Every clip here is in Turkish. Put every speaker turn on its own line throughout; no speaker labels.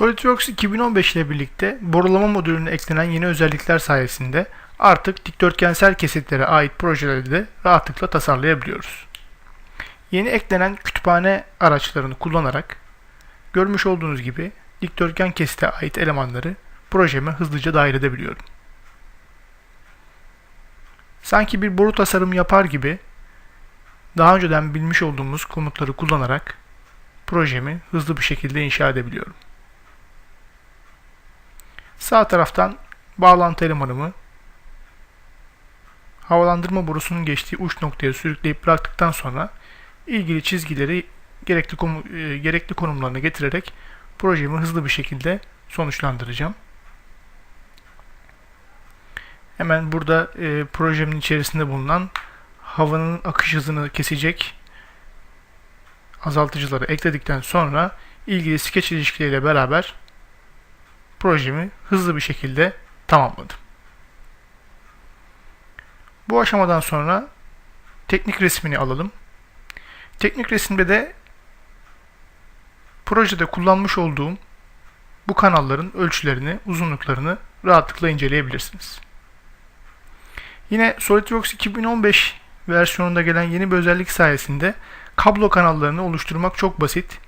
SolidWorks 2015 ile birlikte borulama modülüne eklenen yeni özellikler sayesinde artık dikdörtgensel kesitlere ait projeleri de rahatlıkla tasarlayabiliyoruz. Yeni eklenen kütüphane araçlarını kullanarak görmüş olduğunuz gibi dikdörtgen kesite ait elemanları projeme hızlıca dahil edebiliyorum. Sanki bir boru tasarımı yapar gibi daha önceden bilmiş olduğumuz komutları kullanarak projemi hızlı bir şekilde inşa edebiliyorum. Sağ taraftan bağlantı elemanımı havalandırma borusunun geçtiği uç noktaya sürükleyip bıraktıktan sonra ilgili çizgileri gerekli, e, gerekli konumlarına getirerek projemi hızlı bir şekilde sonuçlandıracağım. Hemen burada e, projemin içerisinde bulunan havanın akış hızını kesecek azaltıcıları ekledikten sonra ilgili skeç ilişkileriyle beraber projemi hızlı bir şekilde tamamladım. Bu aşamadan sonra teknik resmini alalım. Teknik resimde de projede kullanmış olduğum bu kanalların ölçülerini, uzunluklarını rahatlıkla inceleyebilirsiniz. Yine SolidWorks 2015 versiyonunda gelen yeni bir özellik sayesinde kablo kanallarını oluşturmak çok basit.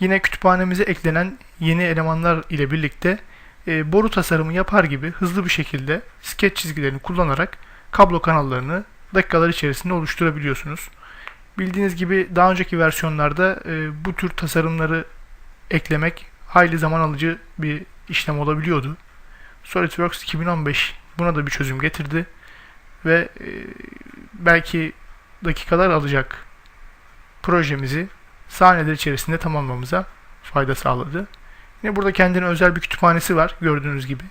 Yine kütüphanemize eklenen yeni elemanlar ile birlikte e, boru tasarımı yapar gibi hızlı bir şekilde skeç çizgilerini kullanarak kablo kanallarını dakikalar içerisinde oluşturabiliyorsunuz. Bildiğiniz gibi daha önceki versiyonlarda e, bu tür tasarımları eklemek hayli zaman alıcı bir işlem olabiliyordu. SolidWorks 2015 buna da bir çözüm getirdi ve e, belki dakikalar alacak projemizi saniyeler içerisinde tamamlamamıza fayda sağladı. Yine burada kendine özel bir kütüphanesi var gördüğünüz gibi.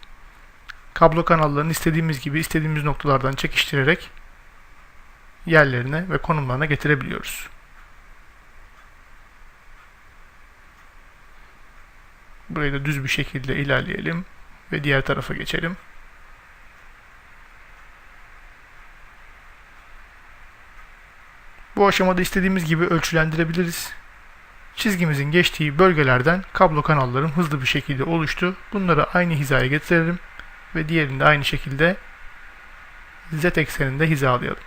Kablo kanallarını istediğimiz gibi istediğimiz noktalardan çekiştirerek yerlerine ve konumlarına getirebiliyoruz. Burayı da düz bir şekilde ilerleyelim ve diğer tarafa geçelim. Bu aşamada istediğimiz gibi ölçülendirebiliriz. Çizgimizin geçtiği bölgelerden kablo kanallarım hızlı bir şekilde oluştu. Bunları aynı hizaya getirelim ve diğerini de aynı şekilde z ekseninde hizalayalım.